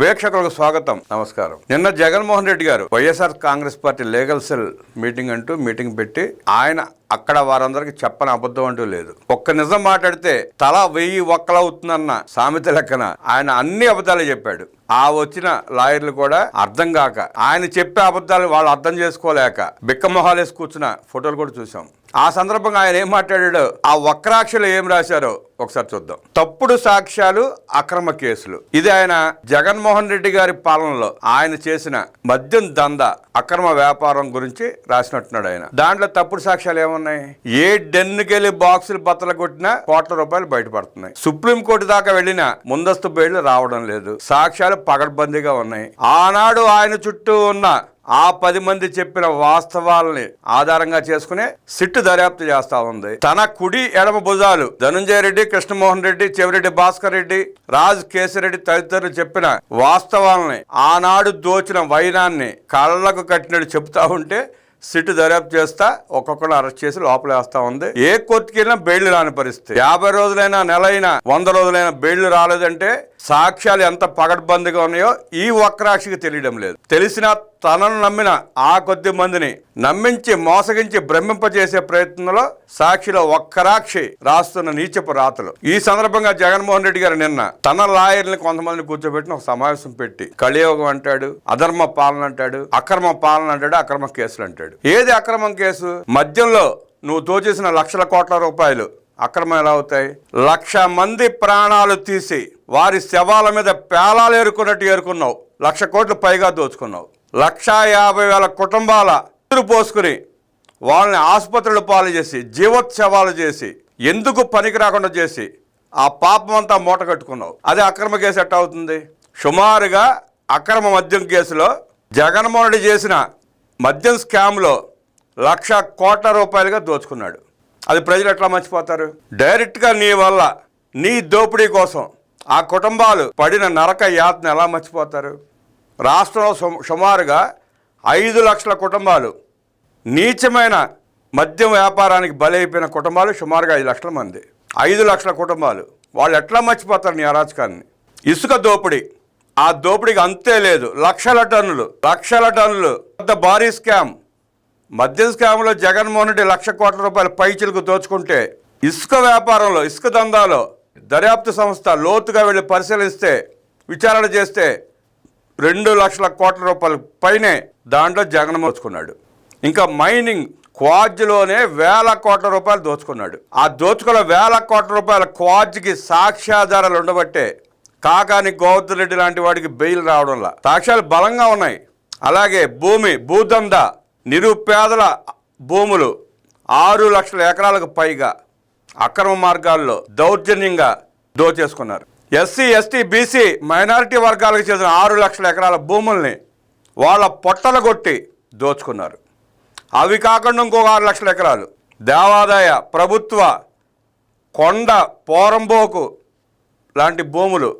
వీక్షకులకు స్వాగతం. నమస్కారం. నిన్న జగన్మోహన్ రెడ్డి గారు YSR Congress party legal cell meeting అంటూ మీటింగ్ పెట్టి ఆయన అక్కడ వారందరికి చెప్పని అబద్ధం అంటూ లేదు. ఒక్క నిజం మాట్లాడితే తల వెయ్యి ఒక్కలవుతుందన్న సామెత లెక్కన ఆయన అన్ని అబద్ధాలు చెప్పాడు. ఆ వచ్చిన లాయర్లు కూడా అర్థం కాక ఆయన చెప్పే అబద్ధాలు వాళ్ళు అర్థం చేసుకోలేక బిక్క మొహాలేసి కూర్చున్న ఫోటోలు కూడా చూసాం ఆ సందర్భంగా ఆయన ఏం మాట్లాడాడో ఆ వక్రాక్షలు ఏం రాశారో ఒకసారి చూద్దాం. తప్పుడు సాక్ష్యాలు అక్రమ కేసులు. ఇది ఆయన జగన్మోహన్ రెడ్డి గారి పాలనలో ఆయన చేసిన మద్యం దంద అక్రమ వ్యాపారం గురించి రాసినట్టున్నాడు ఆయన. దాంట్లో తప్పుడు సాక్ష్యాలు ఏమున్నాయి? ఏ డెన్నుకెళ్ళి బాక్సులు బత్తలు కొట్టినా కోట్ల రూపాయలు బయటపడుతున్నాయి. సుప్రీంకోర్టు దాకా వెళ్ళిన ముందస్తు బెయిల్ రావడం లేదు. సాక్ష్యాలు పగడ్బందీగా ఉన్నాయి. ఆనాడు ఆయన చుట్టూ ఉన్న ఆ పది మంది చెప్పిన వాస్తవాలని ఆధారంగా చేసుకునే సిట్టు దర్యాప్తు చేస్తా ఉంది. తన కుడి ఎడమ భుజాలు ధనుంజయ రెడ్డి కృష్ణమోహన్ రెడ్డి చెవిరెడ్డి భాస్కర్ రెడ్డి రాజ్ కేసిరెడ్డి తదితరులు చెప్పిన వాస్తవాలని ఆనాడు దోచిన వైనాన్ని కళ్ళకు కట్టినట్టు చెబుతా ఉంటే సిట్ దర్యాప్తు చేస్తా ఒక్కొక్కరు అరెస్ట్ చేసి లోపల వేస్తా ఉంది. ఏ కోర్టుకి వెళ్ళినా బెయిల్ రాని పరిస్థితి. యాభై రోజులైనా నెల అయినా వంద రోజులైనా బెయిల్ రాలేదంటే సాక్ష్యాలు ఎంత పగడ్బందీగా ఉన్నాయో ఈ వక్రాశికి తెలియడం లేదు. తెలిసిన తనను నమ్మిన ఆ కొద్ది మందిని నమ్మించి మోసగించి భ్రమింపజేసే ప్రయత్నంలో సాక్షిలో ఒక్కరాక్షి రాస్తున్న నీచపు రాతలు. ఈ సందర్భంగా జగన్మోహన్ రెడ్డి గారు నిన్న తన లాయర్ని కొంతమందిని కూర్చోబెట్టిన ఒక సమావేశం పెట్టి కలియోగం అంటాడు అధర్మ పాలన అంటాడు అక్రమ పాలన అంటాడు అక్రమ కేసులు అంటాడు. ఏది అక్రమం కేసు? మద్యంలో నువ్వు దోచేసిన లక్షల కోట్ల రూపాయలు అక్రమం ఎలా అవుతాయి లక్ష మంది ప్రాణాలు తీసి వారి శవాల మీద పేలాలు ఏరుకున్నట్టు ఏరుకున్నావు. లక్ష కోట్లు పైగా దోచుకున్నావు. లక్ష యాభై వేల కుటుంబాల ఎదురు పోసుకుని వాళ్ళని ఆసుపత్రులు పాలు చేసి జీవోత్సవాలు చేసి ఎందుకు పనికి రాకుండా చేసి ఆ పాపం అంతా మూట కట్టుకున్నావు? అదే అక్రమ కేసు ఎట్ట అవుతుంది? సుమారుగా అక్రమ మద్యం కేసులో జగన్మోహన్ రెడ్డి చేసిన మద్యం స్కామ్లో లక్ష కోట్ల రూపాయలుగా దోచుకున్నాడు. అది ప్రజలు ఎట్లా మర్చిపోతారు? డైరెక్ట్గా నీ వల్ల నీ దోపిడీ కోసం ఆ కుటుంబాలు పడిన నరక యాతన ఎలా మర్చిపోతారు? రాష్ట్రంలో సుమారుగా ఐదు లక్షల కుటుంబాలు నీచమైన మద్యం వ్యాపారానికి బలైపోయిన కుటుంబాలు సుమారుగా ఐదు లక్షల మంది. ఐదు లక్షల కుటుంబాలు. వాళ్ళు ఎట్లా మర్చిపోతారు నీ అరాచకాన్ని? ఇసుక దోపిడీ. ఆ దోపిడీకి అంతే లేదు. లక్షల టన్నులు లక్షల టన్నులు. పెద్ద భారీ స్కామ్. మద్యం స్కామ్లో జగన్మోహన్ రెడ్డి లక్ష కోట్ల రూపాయల పైచిలకు దోచుకుంటే ఇసుక వ్యాపారంలో ఇసుక దందాలో దర్యాప్తు సంస్థ లోతుగా వెళ్ళి పరిశీలిస్తే విచారణ చేస్తే రెండు లక్షల కోట్ల రూపాయల పైనే దాంట్లో జగన్ దోచుకున్నాడు. ఇంకా మైనింగ్ క్వాడ్జ్లోనే వేల కోట్ల రూపాయలు దోచుకున్నాడు. ఆ దోచుకున్న వేల కోట్ల రూపాయల క్వాడ్జ్కి సాక్ష్యాధారాలు ఉండబట్టే కాకాని గోవర్ధన్ రెడ్డి లాంటి వాడికి బెయిల్ రావడంలా. సాక్ష్యాలు బలంగా ఉన్నాయి. అలాగే భూమి భూదంద నిరుపేదల భూములు ఆరు లక్షల ఎకరాలకు పైగా అక్రమ మార్గాల్లో దౌర్జన్యంగా దోచేసుకున్నారు. ఎస్సీ ఎస్టీ బీసీ మైనారిటీ వర్గాలకు చెందిన ఆరు లక్షల ఎకరాల భూముల్ని వాళ్ళ పొట్టలు కొట్టి దోచుకున్నారు. అవి కాకుండా ఇంకొక ఆరు లక్షల ఎకరాలు దేవాదాయ ప్రభుత్వ కొండ పోరంబోకు లాంటి భూములు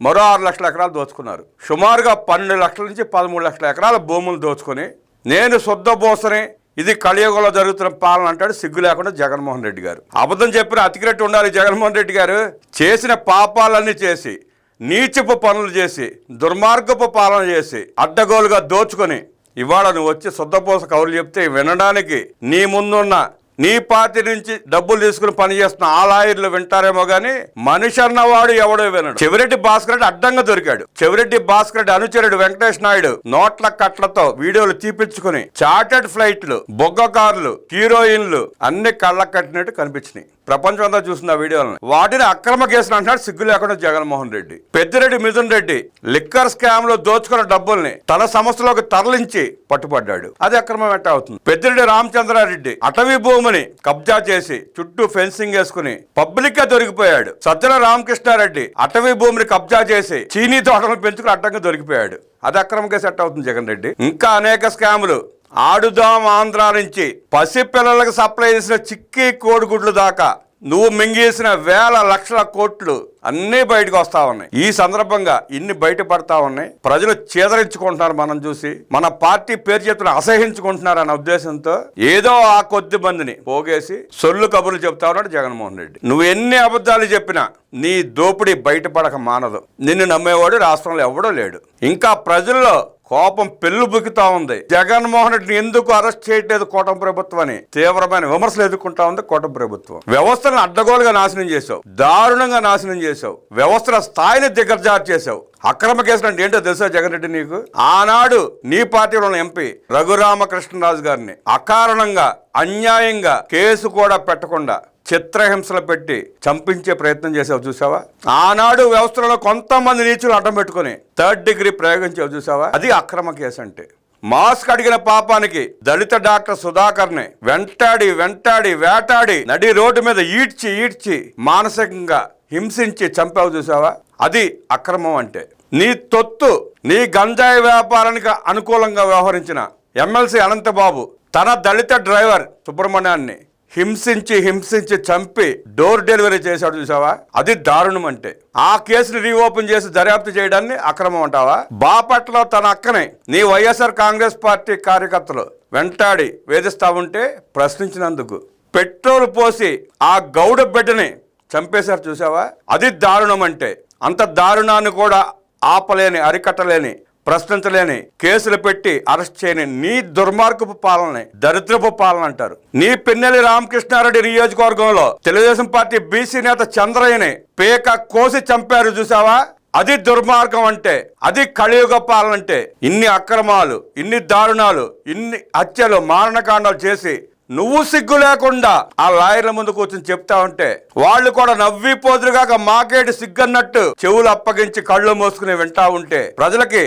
మరో ఆరు లక్షల ఎకరాలు దోచుకున్నారు. సుమారుగా పన్నెండు లక్షల నుంచి పదమూడు లక్షల ఎకరాల భూములు దోచుకొని నేను శుద్ధ బోసనే ఇది కలియుగంలో జరుగుతున్న పాలన అంటాడు సిగ్గు లేకుండా జగన్మోహన్ రెడ్డి గారు. అబద్ధం చెప్పిన అతికినట్టు ఉండాలి జగన్మోహన్ రెడ్డి గారు. చేసిన పాపాలన్నీ చేసి నీచపు పనులు చేసి దుర్మార్గపు పాలన చేసి అడ్డగోలుగా దోచుకొని ఇవాళ నువ్వు వచ్చి శుద్ధపోస కౌలు చెప్తే వినడానికి నీ ముందున్న నీ పార్టీ నుంచి డబ్బులు తీసుకుని పనిచేస్తున్న ఆ లాయర్లు వింటారేమో కానీ మనిషి అన్నవాడు ఎవడో వినడు. చెవిరెడ్డి భాస్కర్ రెడ్డి అడ్డంగా దొరికాడు. చెవిరెడ్డి భాస్కర్ రెడ్డి అనుచరుడు వెంకటేష్ నాయుడు నోట్ల కట్లతో వీడియోలు తీపించుకుని చార్టెడ్ ఫ్లైట్లు బొగ్గ కార్లు హీరోయిన్లు అన్ని కళ్ళ కట్టినట్టు కనిపించినాయి. ప్రపంచం అంతా చూసిన వీడియోలను. వాటిని అక్రమ కేసులు అంటున్నాడు సిగ్గు లేకుండా జగన్మోహన్ రెడ్డి. పెద్దిరెడ్డి మిథున్ రెడ్డి లిక్కర్ స్కామ్లో దోచుకున్న డబ్బుల్ని తన సంస్థలోకి తరలించి పట్టుపడ్డాడు అది అక్రమం ఎట్ట అవుతుంది? పెద్దిరెడ్డి రామచంద్రారెడ్డి అటవీ భూమి భూమిని కబ్జా చేసి చుట్టూ ఫెన్సింగ్ వేసుకుని పబ్లిక్గా దొరికిపోయాడు. సజ్జల రామకృష్ణారెడ్డి అటవీ భూమిని కబ్జా చేసి చీనీ తోటలు పెంచుకుని అడ్డంగా దొరికిపోయాడు. అది అక్రమ కేసు అవుతుంది జగన్ రెడ్డి. ఇంకా అనేక స్కాములు. ఆడుదాం ఆంధ్ర నుంచి పసిపిల్లలకు సప్లై చేసిన చిక్కీ కోడిగుడ్లు దాకా నువ్వు మింగేసిన వేల లక్షల కోట్లు అన్నీ బయటకు వస్తా ఉన్నాయి. ఈ సందర్భంగా ఇన్ని బయటపడతా ఉన్నాయి. ప్రజలు చేదరించుకుంటున్నారు మనం చూసి. మన పార్టీ పేరు చెప్తున్న అసహించుకుంటున్నారు అన్న ఉద్దేశంతో ఏదో ఆ కొద్ది మందిని పోగేసి సొల్లు కబుర్లు చెప్తా ఉన్నాడు జగన్మోహన్ రెడ్డి. నువ్వు ఎన్ని అబద్ధాలు చెప్పినా నీ దోపిడీ బయటపడక మానదు. నిన్ను నమ్మేవాడు రాష్ట్రంలో ఎవడో లేడు. ఇంకా ప్రజల్లో కోపం పెళ్ళు బుక్కుతా ఉంది. జగన్మోహన్ రెడ్డిని ఎందుకు అరెస్ట్ చేయట్లేదు కూటమి ప్రభుత్వం అని? తీవ్రమైన విమర్శలు ఎదుర్కొంటా ఉంది కూటమి ప్రభుత్వం. వ్యవస్థను అడ్డగోలుగా నాశనం చేశావు. దారుణంగా నాశనం చేశావు. వ్యవస్థల స్థాయిని దిగజారు చేశావు. అక్రమ కేసులు అంటే ఏంటో తెలుసా జగన్ రెడ్డి నీకు? ఆనాడు నీ పార్టీలో ఉన్న ఎంపీ రఘురామకృష్ణరాజు గారిని అకారణంగా అన్యాయంగా కేసు కూడా పెట్టకుండా చిత్రహింసలు పెట్టి చంపించే ప్రయత్నం చేసావు చూసావా? ఆనాడు వ్యవస్థలో కొంతమంది నీచులు అడ్డం పెట్టుకుని థర్డ్ డిగ్రీ ప్రయోగించావు చూసావా? అది అక్రమ కేసు అంటే మాస్క్ అడిగిన పాపానికి దళిత డాక్టర్ సుధాకర్ని వెంటాడి వెంటాడి వేటాడి నడి రోడ్డు మీద ఈడ్చి ఈడ్చి మానసికంగా హింసించి చంపావు చూసావా? అది అక్రమం అంటే. నీ తొత్తు నీ గంజాయి వ్యాపారానికి అనుకూలంగా వ్యవహరించిన ఎమ్మెల్సీ అనంతబాబు తన దళిత డ్రైవర్ సుబ్రహ్మణ్యాన్ని హింసించి హింసించి చంపి డోర్ డెలివరీ చేశాడు చూసావా? అది దారుణం అంటే ఆ కేసుని రీఓపెన్ చేసి దర్యాప్తు చేయడాన్ని అక్రమం అంటావా? బాపట్ల తన అక్కనే నీ వైఎస్ఆర్ కాంగ్రెస్ పార్టీ కార్యకర్తలు వెంటాడి వేధిస్తా ఉంటే ప్రశ్నించినందుకు పెట్రోల్ పోసి ఆ గౌడ బిడ్డని చంపేశారు చూసావా? అది దారుణం అంటే అంత దారుణాన్ని కూడా ఆపలేని అరికట్టలేని ప్రశ్నించలేని కేసులు పెట్టి అరెస్ట్ చేయని నీ దుర్మార్గపు పాలన దరిద్రపు పాలన అంటారు. నీ పిన్నెల్లి రామకృష్ణారెడ్డి నియోజకవర్గంలో తెలుగుదేశం పార్టీ బీసీ నేత చంద్రయ్యని పేక కోసి చంపారు చూసావా అది దుర్మార్గం అంటే అది కలియుగ పాలన అంటే ఇన్ని అక్రమాలు ఇన్ని దారుణాలు ఇన్ని హత్యలు మారణకాండాలు చేసి నువ్వు సిగ్గు లేకుండా ఆ లాయర్ల ముందు కూర్చొని చెప్తా ఉంటే వాళ్ళు కూడా నవ్విపోదురుగాక మాకేటి సిగ్గన్నట్టు చెవులు అప్పగించి కళ్ళు మోసుకుని వింటా ఉంటే ప్రజలకి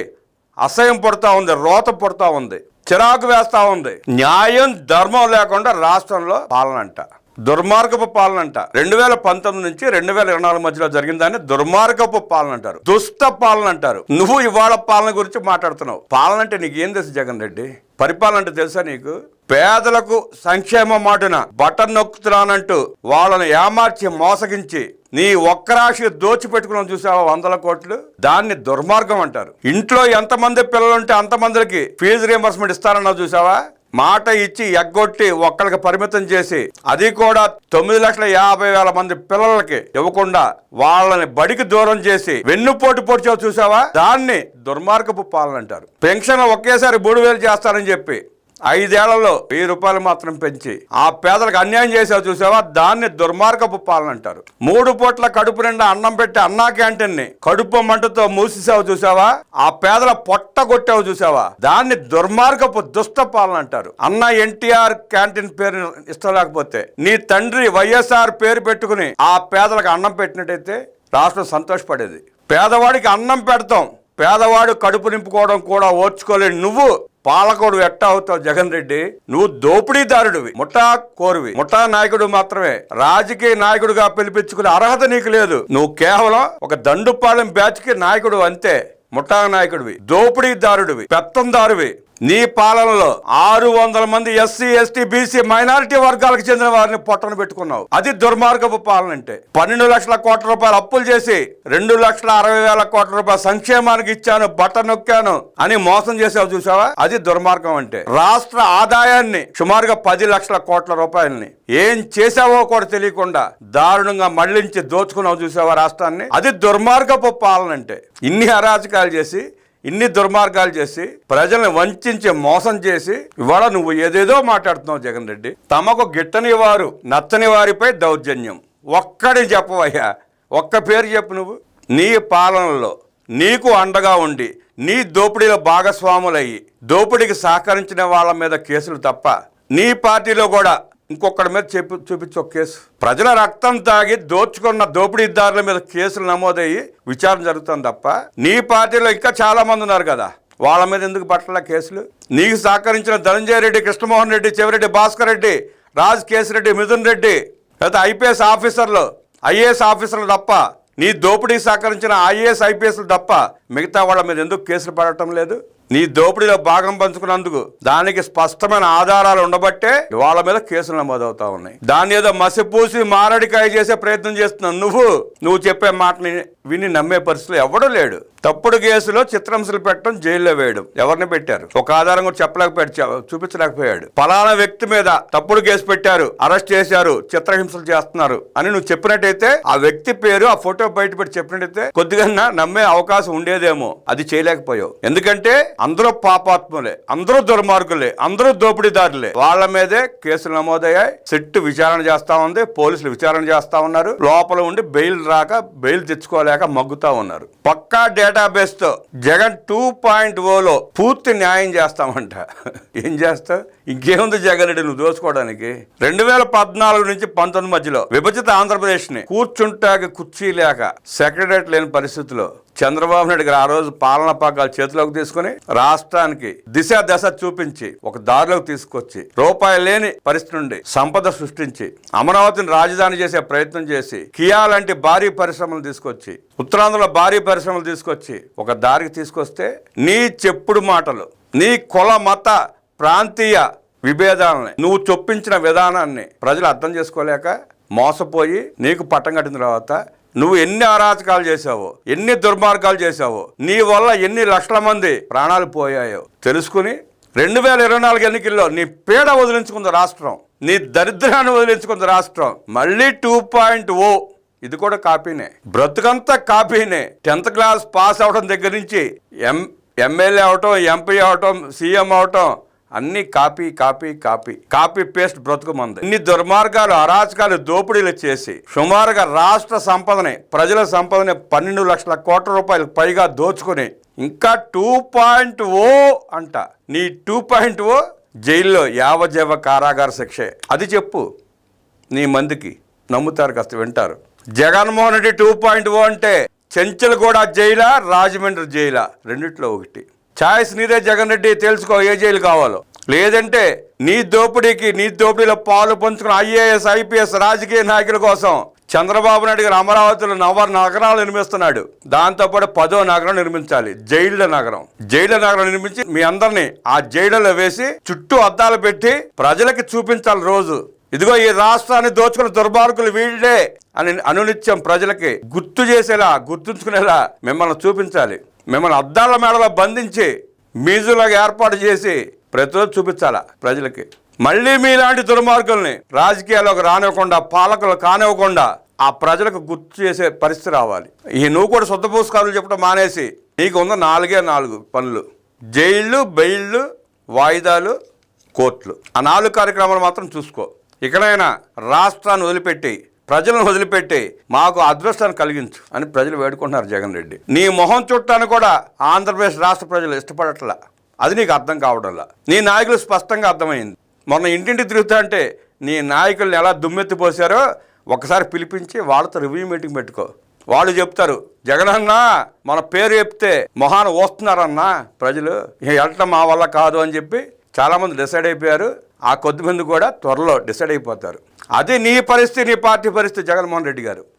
అసహ్యం పడుతూ ఉంది రోత పడుతూ ఉంది చిరాకు వేస్తూ ఉంది. న్యాయం ధర్మం లేకుండా రాష్ట్రంలో పాలన అంట. దుర్మార్గపు పాలన అంట. రెండు వేల పంతొమ్మిది నుంచి రెండు వేల ఇరవై నాలుగు మధ్యలో జరిగిన దాన్ని దుర్మార్గపు పాలన అంటారు. దుష్ట పాలన అంటారు. నువ్వు ఇవాళ పాలన గురించి మాట్లాడుతున్నావు. పాలన అంటే నీకు ఏం తెలుసు జగన్ రెడ్డి? పరిపాలన అంటే తెలుసా నీకు? పేదలకు సంక్షేమ మాటున బటన్ నొక్కుతున్నానంటూ వాళ్ళని ఏమార్చి మోసగించి నీ ఒక్క రాశి దోచిపెట్టుకున్నాం చూసావా వందల కోట్లు? దాన్ని దుర్మార్గం అంటారు. ఇంట్లో ఎంతమంది పిల్లలుంటే అంతమందికి ఫీజు రియంబర్స్మెంట్ ఇస్తారన్నా చూసావా? మాట ఇచ్చి ఎగ్గొట్టి ఒక్కరికి పరిమితం చేసి అది కూడా తొమ్మిది లక్షల యాభై వేల మంది పిల్లలకి ఇవ్వకుండా వాళ్ళని బడికి దూరం చేసి వెన్నుపోటు పొడిచో చూసావా? దాన్ని దుర్మార్గపు పాలన అంటారు. పెన్షన్ ఒకేసారి మూడు వేలు చేస్తారని చెప్పి ఐదేళ్ళలో వెయ్యి రూపాయలు మాత్రం పెంచి ఆ పేదలకు అన్యాయం చేసావు చూసావా? దాన్ని దుర్మార్గపు పాలన అంటారు. మూడు పూట్ల కడుపు నిండా అన్నం పెట్టి అన్నా క్యాంటీన్ని కడుపు మంటతో మూసేసావు చూసావా? ఆ పేదల పొట్ట కొట్టావు చూసావా? దాన్ని దుర్మార్గపు దుష్ట పాలన అంటారు. అన్న ఎన్టీఆర్ క్యాంటీన్ పేరు ఇష్టం లేకపోతే నీ తండ్రి వైఎస్ఆర్ పేరు పెట్టుకుని ఆ పేదలకు అన్నం పెట్టినట్టయితే రాష్ట్రం సంతోషపడేది. పేదవాడికి అన్నం పెడతాం. పేదవాడు కడుపు నింపుకోవడం కూడా ఓర్చుకోలేని నువ్వు పాలకోడు ఎట్ట అవుతావు జగన్ రెడ్డి? నువ్వు దోపిడీదారుడివి ముఠా కోరువి. ముఠా నాయకుడు మాత్రమే. రాజకీయ నాయకుడిగా పిలిపించుకునే అర్హత నీకు లేదు. నువ్వు కేవలం ఒక దండుపాలెం బ్యాచ్కి నాయకుడు అంతే. ముఠా నాయకుడివి దోపిడీదారుడివి పెత్తందారువి. నీ పాలనలో ఆరు వందల మంది ఎస్సీ ఎస్టీ బీసీ మైనారిటీ వర్గాలకు చెందిన వారిని పొట్టను పెట్టుకున్నావు. అది దుర్మార్గపు పాలన అంటే. పన్నెండు లక్షల కోట్ల రూపాయలు అప్పులు చేసి రెండు లక్షల అరవై వేల కోట్ల రూపాయల సంక్షేమానికి ఇచ్చాను బట్ట నొక్కాను అని మోసం చేసావు చూసావా అది దుర్మార్గం అంటే. రాష్ట్ర ఆదాయాన్ని సుమారుగా పది లక్షల కోట్ల రూపాయలని ఏం చేసావో కూడా తెలియకుండా దారుణంగా మళ్ళించి దోచుకున్నావు చూసావా రాష్ట్రాన్ని? అది దుర్మార్గపు పాలన అంటే. ఇన్ని అరాచకాలు చేసి ఇన్ని దుర్మార్గాలు చేసి ప్రజల్ని వంచి మోసం చేసి ఇవాళ నువ్వు ఏదేదో మాట్లాడుతున్నావు జగన్ రెడ్డి. తమకు గిట్టని వారు నచ్చని వారిపై దౌర్జన్యం. ఒక్కడి చెప్పవయ్యా. ఒక్క పేరు చెప్పు నువ్వు. నీ పాలనలో నీకు అండగా ఉండి నీ దోపిడీలో భాగస్వాములయ్యి దోపిడీకి సహకరించిన వాళ్ళ మీద కేసులు తప్ప నీ పార్టీలో కూడా ఇంకొకటి మీద చెప్పి చూపించి ఒక కేసు. ప్రజల రక్తం తాగి దోచుకున్న దోపిడీదారుల మీద కేసులు నమోదయ్యి విచారణ జరుగుతుంది తప్ప నీ పార్టీలో ఇంకా చాలామంది ఉన్నారు కదా. వాళ్ళ మీద ఎందుకు పట్టల కేసులు? నీకు సహకరించిన ధనంజయ రెడ్డి కృష్ణమోహన్ రెడ్డి చెవిరెడ్డి భాస్కర్ రెడ్డి రాజ్ కేసిరెడ్డి మిథున్ రెడ్డి లేదా ఐపీఎస్ ఆఫీసర్లు ఐఏఎస్ ఆఫీసర్లు తప్ప నీ దోపిడీ సహకరించిన ఐఏఎస్ ఐపీఎస్లు తప్ప మిగతా వాళ్ళ మీద ఎందుకు కేసులు పడటం లేదు? నీ దోపిడీలో భాగం పంచుకున్నందుకు దానికి స్పష్టమైన ఆధారాలు ఉండబట్టే వాళ్ళ మీద కేసులు నమోదవుతా ఉన్నాయి. దాన్ని ఏదో మసిపూసి మారడికాయ చేసే ప్రయత్నం చేస్తున్నావు నువ్వు నువ్వు చెప్పే మాటని విని నమ్మే పరిస్థితులు ఎవడూ లేడు. తప్పుడు కేసులో చిత్రంశలు పెట్టడం జైల్లో వేయడం ఎవరిని పెట్టారు? ఒక ఆధారం కూడా చెప్పలేకపోయాడు చూపించలేకపోయాడు. పలానా వ్యక్తి మీద తప్పుడు కేసు పెట్టారు అరెస్ట్ చేశారు చిత్రహింసలు చేస్తున్నారు అని నువ్వు చెప్పినట్టయితే ఆ వ్యక్తి పేరు ఆ ఫోటో బయట పెట్టి చెప్పినట్టయితే కొద్దిగా నమ్మే అవకాశం ఉండేది చేయలేదేమో అది చేయలేకపోయావు. ఎందుకంటే అందరూ పాపాత్ములే అందరూ దుర్మార్గులే అందరూ దోపిడీదారులే. వాళ్ళ మీదే కేసులు నమోదయ్యాయి. సెట్ విచారణ చేస్తా ఉంది పోలీసులు విచారణ చేస్తా ఉన్నారు. లోపల ఉండి బెయిల్ రాక బెయిల్ తెచ్చుకోలేక మగ్గుతా ఉన్నారు. పక్కా డేటాబేస్తో జగన్ టూ పాయింట్ ఓలో పూర్తి న్యాయం చేస్తామంట. ఏం చేస్తావు? ఇంకేముంది జగన్ రెడ్డి నువ్వు దోచుకోవడానికి రెండు వేల పద్నాలుగు నుంచి పంతొమ్మిది మధ్యలో విభజిత ఆంధ్రప్రదేశ్ని కూర్చుంటాకి కుర్చీ లేక సెక్రటరేట్ లేని పరిస్థితిలో చంద్రబాబు నాయుడు గారు ఆ రోజు పాలన పాకాలు చేతిలోకి తీసుకుని రాష్ట్రానికి దిశ దశ చూపించి ఒక దారిలోకి తీసుకొచ్చి రూపాయి లేని పరిస్థితి నుండి సంపద సృష్టించి అమరావతిని రాజధాని చేసే ప్రయత్నం చేసి కియా లాంటి భారీ పరిశ్రమలు తీసుకొచ్చి ఉత్తరాంధ్రలో భారీ పరిశ్రమలు తీసుకొచ్చి ఒక దారికి తీసుకొస్తే నీ చెప్పుడు మాటలు నీ కుల మత ప్రాంతీయ విభేదాలని నువ్వు చొప్పించిన విధానాన్ని ప్రజలు అర్థం చేసుకోలేక మోసపోయి నీకు పట్టం కట్టిన తర్వాత నువ్వు ఎన్ని అరాచకాలు చేశావో ఎన్ని దుర్మార్గాలు చేశావో నీ వల్ల ఎన్ని లక్షల మంది ప్రాణాలు పోయాయో తెలుసుకుని రెండు వేల ఇరవై నాలుగు ఎన్నికల్లో నీ పీడ వదిలించుకుంది రాష్ట్రం నీ దరిద్రాన్ని వదిలించుకుంది రాష్ట్రం. మళ్ళీ టూ పాయింట్ ఓ. ఇది కూడా కాపీనే. బ్రతుకంతా కాపీనే. టెన్త్ క్లాస్ పాస్ అవడం దగ్గర నుంచి ఎం ఎమ్మెల్యే అవటం ఎంపీ అవటం సీఎం అవటం అన్ని copy copy copy copy paste బ్రతుకు మంది ఇన్ని దుర్మార్గాలు అరాచకాలు దోపిడీలు చేసి సుమారుగా రాష్ట్ర సంపదని ప్రజల సంపదని పన్నెండు లక్షల కోట్ల రూపాయలు పైగా దోచుకుని ఇంకా టూ పాయింట్ ఓ అంట. నీ టూ పాయింట్ ఓ జైల్లో యావజీవ కారాగార శిక్షే. అది చెప్పు నీ మందికి నమ్ముతారు కాస్త వింటారు. Jaganmohan Reddy two point O అంటే చెంచల్ కూడా జైలా రాజమండ్రి జైలా రెండిట్లో ఒకటి. ఛాయిస్ నీదే జగన్ రెడ్డి తెలుసుకో ఏ జైలు కావాలో. లేదంటే నీ దోపిడీకి నీ దోపిడీలో పాలు పంచుకున్న ఐఏఎస్ ఐపీఎస్ రాజకీయ నాయకుల కోసం చంద్రబాబు నాయుడు గారు అమరావతిలో నవ నగరాలు నిర్మిస్తున్నాడు. దాంతోపాటు పదో నగరం నిర్మించాలి జైళ్ళ నగరం. జైళ్ళ నగరం నిర్మించి మీ అందరినీ ఆ జైళ్ళలో వేసి చుట్టూ అద్దాలు పెట్టి ప్రజలకి చూపించాలి రోజు. ఇదిగో ఈ రాష్ట్రాన్ని దోచుకున్న దుర్మార్గులు వీళ్ళే అని అనునిత్యం ప్రజలకి గుర్తు చేసేలా గుర్తుంచుకునేలా మిమ్మల్ని చూపించాలి. మిమ్మల్ని అద్దాల మేడలో బంధించి మీజులాగా ఏర్పాటు చేసి ప్రతిరోజు చూపించాలా ప్రజలకి? మళ్ళీ మీలాంటి దుర్మార్గుల్ని రాజకీయాల్లోకి రానివ్వకుండా పాలకులు కానివ్వకుండా ఆ ప్రజలకు గుర్తు చేసే పరిస్థితి రావాలి. ఈ నువ్వు కూడా శుద్ధ పుస్తకాలు చెప్పడం మానేసి నీకు ఉన్న నాలుగే నాలుగు పనులు. జైళ్ళు బెయిళ్ళు వాయిదాలు కోర్టులు. ఆ నాలుగు కార్యక్రమాలు మాత్రం చూసుకో. ఇకనైనా రాష్ట్రాన్ని వదిలిపెట్టి ప్రజలను వదిలిపెట్టి మాకు అదృష్టాన్ని కలిగించు అని ప్రజలు వేడుకుంటున్నారు జగన్ రెడ్డి. నీ మొహం చుట్టాన్ని కూడా ఆంధ్రప్రదేశ్ రాష్ట్ర ప్రజలు ఇష్టపడట్లా. అది నీకు అర్థం కావడంలా. నీ నాయకులు స్పష్టంగా అర్థమైంది. మొన్న ఇంటింటి తిరుగుతా అంటే నీ నాయకుల్ని ఎలా దుమ్మెత్తిపోసారో ఒకసారి పిలిపించి వాళ్ళతో రివ్యూ మీటింగ్ పెట్టుకో. వాళ్ళు చెప్తారు జగనన్న మన పేరు చెప్తే మొహాన వస్తున్నారన్నా ప్రజలు. వెళ్ళటం మా వల్ల కాదు అని చెప్పి చాలామంది డిసైడ్ అయిపోయారు. ఆ కొద్దిమంది కూడా త్వరలో డిసైడ్ అయిపోతారు. అది నీ పరిస్థితి నీ పార్టీ పరిస్థితి జగన్మోహన్ రెడ్డి గారు.